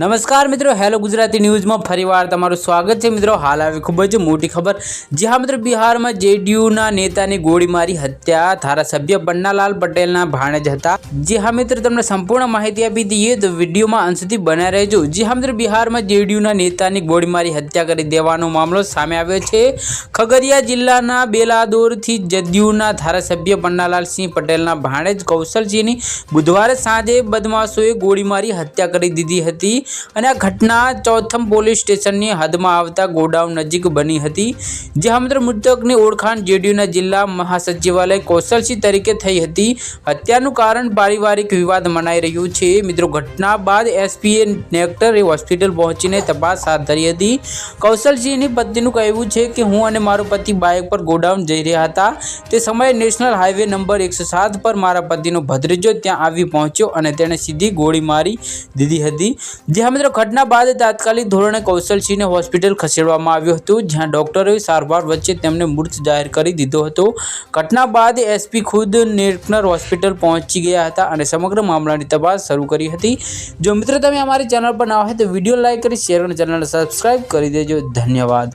નમસ્કાર મિત્રો, હેલો ગુજરાતી ન્યૂઝમાં ફરીવાર તમારું સ્વાગત છે. મિત્રો, હાલ આવી ખૂબ જ મોટી ખબર. જી હા મિત્રો, બિહારમાં જેડીયુના નેતાની ગોળી મારી હત્યા ધારાસભ્ય બન્નાલાલ પટેલના ભાણેજ હતા. જી હા મિત્રો, તમને સંપૂર્ણ માહિતી આપી દઈએ તો વિડીયોમાં અંત સુધી બન્યા રહેજો. જી હા મિત્રો, બિહારમાં જેડીયુના નેતાની ગોળી મારી હત્યા કરી દેવાનો મામલો સામે આવ્યો છે. ખગરિયા જિલ્લાના બેલાદોરથી જદયુના ધારાસભ્ય પન્નાલાલસિંહ પટેલના ભાણેજ કૌશલસિંહની બુધવારે સાંજે બદમાશોએ ગોળી મારી હત્યા કરી દીધી હતી. અને આ ઘટના ચોથમ પોલીસ સ્ટેશનની હદમાં આવતા ગોડાઉન નજીક બની હતી, જ્યાં મિત્રો મૃતકની ઓળખાણ જેડીયુના જિલ્લા મહાસચિવાલય કૌશલસિંહ તરીકે થઈ હતી. હત્યાનું કારણ પારિવારિક વિવાદ મનાઈ રહ્યું છે. મિત્રો, ઘટના બાદ એસપીએ નેક્ટરે હોસ્પિટલ પહોંચીને તપાસ હાથ ધરી હતી. કૌશલસિંહની પત્નીનું કહેવું છે કે, હું અને મારો પતિ બાઇક પર ગોડાઉન જઈ રહ્યા હતા. તે સમયે નેશનલ હાઈવે નંબર એકસો સાત પર મારા પતિનો ભત્રીજો ત્યાં આવી પહોંચ્યો અને તેણે સીધી ગોળી મારી દીધી હતી. જ્યાં મિત્રો, ઘટના બાદ તાત્કાલિક ધોરણે કૌશલસિંહને હોસ્પિટલ ખસેડવામાં આવ્યું હતું, જ્યાં ડોક્ટરોએ સારવાર વચ્ચે તેમને મૃત જાહેર કરી દીધો હતો. ઘટના બાદ એસપી ખુદ નેકનર હોસ્પિટલ પહોંચી ગયા હતા અને સમગ્ર મામલાની તપાસ શરૂ કરી હતી. જો મિત્રો, તમે અમારી ચેનલ પર ના હોય તો વીડિયો લાઇક કરી, શેર અને ચેનલને સબસ્ક્રાઈબ કરી દેજો. ધન્યવાદ.